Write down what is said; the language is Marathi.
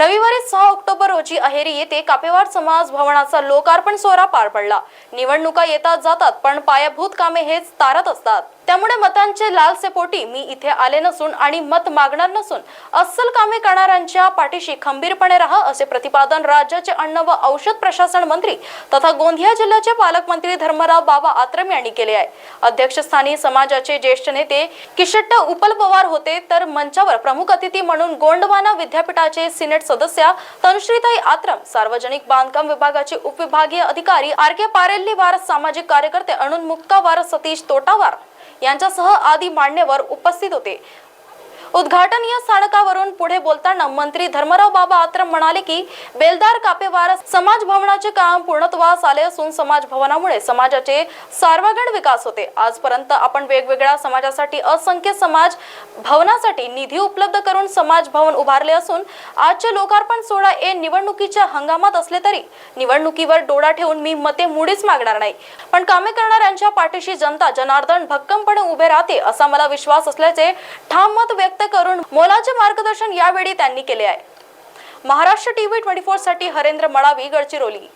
रविवारी सहा ऑक्टोबर रोजी अहेरी येथे कापेवार समाज भवनाचा लोकार्पण सोहळा पार पडला. निवडणुका येतात जातात पण पायाभूत कामे हेच तारत असतात. त्यामुळे मतांचे लालसे पोटी मी इथे आले नसून आणि मत मागणार नसून अस्सल कामे करणाऱ्यांच्या पाठीशी खंबीरपणे राहा असे प्रतिपादन राज्याचे अन्न व औषध प्रशासन मंत्री तथा गोंदिया जिल्ह्याचे पालकमंत्री धर्मराव बाबा आत्रम यांनी केले आहे. अध्यक्षस्थानी समाजाचे ज्येष्ठ नेते किशट्ट उपल पवार होते तर मंचावर प्रमुख अतिथी म्हणून गोंडवाना विद्यापीठाचे सिनेट सदस्या तनुश्रीताई आत्रम सार्वजनिक बांधकाम विभागाचे उपविभागीय अधिकारी आर के पारेल्लीवार सामाजिक कार्यकर्ते अणुन मुक्कावार सतीश तोटावार यांच्यासह आदी मान्यवर उपस्थित होते. उद्घाटन या स्थानकावरून पुढे बोलताना मंत्री धर्मराव बाबा आत्रम म्हणाले की बेलदार कापेवार समाज भवनाचे काम पूर्णत्वास आले असून समाज भवनामुळे समाजाचे सार्वगण विकास होते. आजपर्यंत आपण वेगवेगळ्या समाजासाठी असंख्य समाज भवनासाठी निधी उपलब्ध करून समाज भवन उभारले असून आजचे लोकार्पण सोहळा हे निवडणुकीच्या हंगामात असले तरी निवडणुकीवर डोळा ठेवून मी मते मुळीच मागणार नाही. पण कामे करणाऱ्यांच्या पाठीशी जनता जनार्दन भक्कमपणे उभे राहते असा मला विश्वास असल्याचे ठाम मत व्यक्त करून मोलाचे मार्गदर्शन यावेळी त्यांनी केले आहे. महाराष्ट्र टीव्ही ट्वेंटी फोरसाठी हरेंद्र मळावी गडचिरोली.